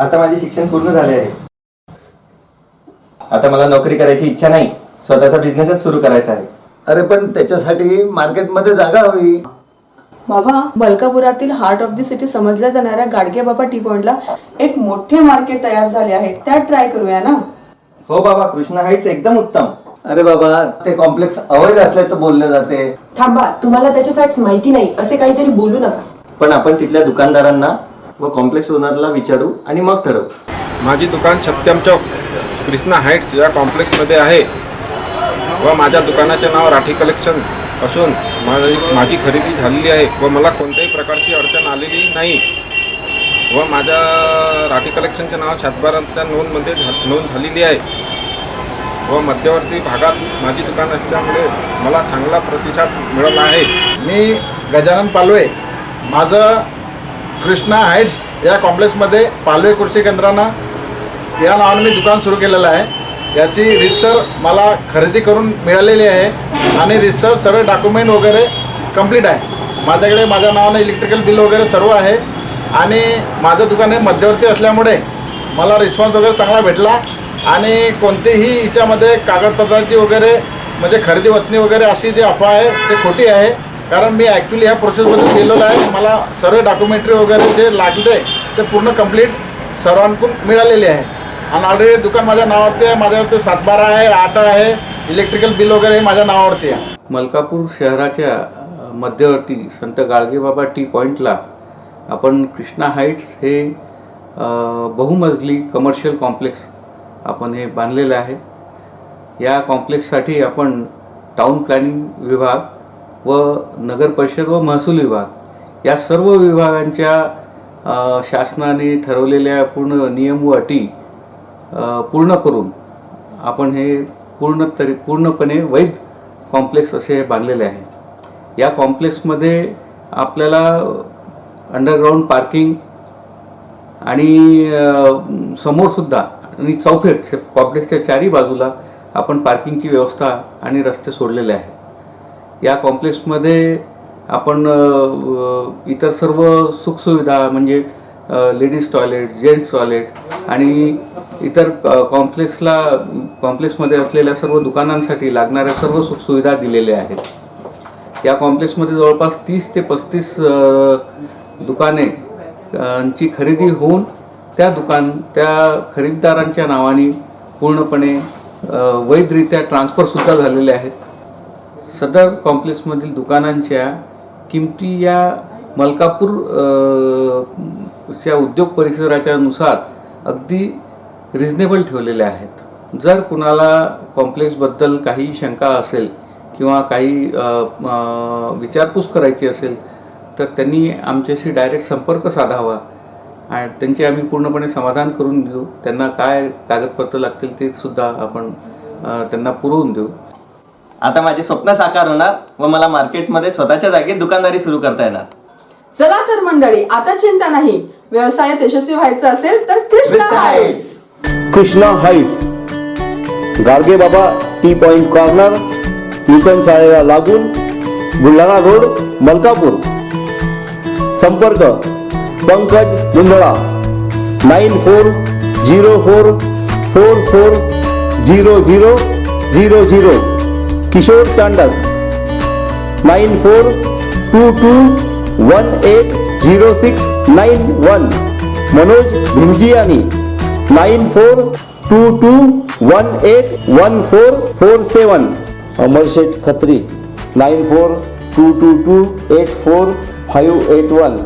आता माझे शिक्षण पूर्ण झाले आहे. आता मला नोकरी करायची इच्छा नाही. स्वतःचा बिझनेसच सुरू करायचा आहे. अरे पण त्याच्यासाठी मार्केटमध्ये जागा हवी. बाबा मलकापुरातील हार्ट ऑफ द सिटी समजल्या जाणाऱ्या गाडगे बाबा टी पॉइंटला एक मोठे मार्केट तयार झाले आहे. त्यात ट्राय करूया ना? हो बाबा कृष्णा हाईट्स एकदम उत्तम. अरे बाबा ते कॉम्प्लेक्स अवैध असल्याचं बोलले जाते. थांबा तुम्हाला त्याचे फॅक्ट्स माहिती नाही असे काहीतरी बोलू नका. पण आपण तिथल्या दुकानदारांना व कॉम्प्लेक्स ओनरला विचारू आणि मग ठरवू. माझी दुकान सत्यम चौक कृष्णा हाईट्स या कॉम्प्लेक्समध्ये आहे. व माझ्या दुकानाचे नाव राठी कलेक्शन असून माझी माझी खरेदी झालेली आहे व मला कोणत्याही प्रकारची अडचण आलेली नाही. व माझ्या राठी कलेक्शनचे नाव सातबारांच्या नोंदमध्ये झा- नोंद झालेली आहे. व मध्यवर्ती भागात माझी दुकान असल्यामुळे मला चांगला प्रतिसाद मिळाला आहे. मी गजानन पालवे. माझं कृष्णा हाईट्स या कॉम्प्लेक्समध्ये पालवे कृषी केंद्रानं या नावानं मी दुकान सुरू केलेलं आहे. याची रितसर मला खरेदी करून मिळालेली आहे आणि रितसर सर्व डॉक्युमेंट वगैरे कंप्लीट आहे. माझ्याकडे माझ्या नावानं इलेक्ट्रिकल बिल वगैरे सर्व आहे आणि माझं दुकान हे मध्यवर्ती असल्यामुळे मला रिस्पॉन्स वगैरे चांगला भेटला आणि कोणतीही हिच्यामध्ये कागदपत्राची वगैरे म्हणजे खरेदी वतनी वगैरे अशी जी अफवा आहे ते खोटी आहे. कारण मी ॲक्च्युली ह्या प्रोसेसमध्ये गेलेलो आहे. मला सर्व डॉक्युमेंटरी वगैरे जे लागले ते पूर्ण कंप्लीट सर्वांकडून मिळालेले आहे. आणि ऑलरेडी दुकान माझ्या नावावरती आहे. माझ्यावरती सातबारा आहे आठ आहे. इलेक्ट्रिकल बिल वगैरे हे माझ्या नावावरती आहे. मलकापूर शहराच्या मध्यवर्ती संत गाडगेबाबा टी पॉईंटला आपण कृष्णा हाईट्स हे बहुमजली कमर्शियल कॉम्प्लेक्स आपण हे बांधलेलं आहे. या कॉम्प्लेक्ससाठी आपण टाऊन प्लॅनिंग विभाग व नगर परिषद व महसूल विभाग या सर्व विभागांच्या शासनाने ठरवलेल्या पूर्ण नियम व अटी पूर्ण करून आपण हे पूर्ण तरी पूर्णपणे वैध कॉम्प्लेक्स असे बांधलेले आहे. या कॉम्प्लेक्समध्ये आपल्याला अंडरग्राऊंड पार्किंग आणि समोरसुद्धा आणि चौफेर कॉम्प्लेक्सच्या चारही बाजूला आपण पार्किंगची व्यवस्था आणि रस्ते सोडलेले आहे या कॉम्प्लेक्समध्ये आपण इतर सर्व सुखसुविधा म्हणजे लेडीज टॉयलेट जेंट्स टॉयलेट आणि इतर कॉम्प्लेक्सला कॉम्प्लेक्समध्ये असलेल्या सर्व दुकानांसाठी लागणाऱ्या सर्व सुखसुविधा दिलेल्या आहेत. या कॉम्प्लेक्समध्ये जवळपास तीस ते पस्तीस दुकाने ची खरेदी होऊन त्या दुकान त्या खरेदीदारांच्या नावाने पूर्णपणे वैधरित्या ट्रान्सफरसुद्धा झालेले आहेत. सदर कॉम्प्लेक्समधील दुकानांच्या किमती या मलकापूर च्या उद्योग परिसराच्या नुसार अगदी रिझनेबल ठेवलेल्या आहेत. जर कुणाला कॉम्प्लेक्सबद्दल काही शंका असेल किंवा काही विचारपूस करायची असेल तर त्यांनी आमच्याशी डायरेक्ट संपर्क साधावा आणि त्यांचे आम्ही पूर्णपणे समाधान करून देऊ त्यांना काय कागदपत्र लागतील ते सुद्धा आपण त्यांना पुरवून देऊ. आता माझे स्वप्न साकार होणार व मला मार्केटमध्ये स्वतःच्या जागेत दुकानदारी सुरू करता येणार. चला तर मंडळी आता चिंता नाही. व्यवसायात यशस्वी व्हायचं असेल तर Krishna heights. Krishna heights. Gadge Baba T point corner नूतन शाळेला लागून बुलढाणा रोड मलकापूर. संपर्क Pankaj Mundada. Nine four zero four four four zero zero zero zero. Kishor Chandak nine four two two one eight zero six nine one. Manoj Bhimjiyani nine four two two one eight one four four seven. Amar Sheth Khatri. Nine four two two two eight four five eight one.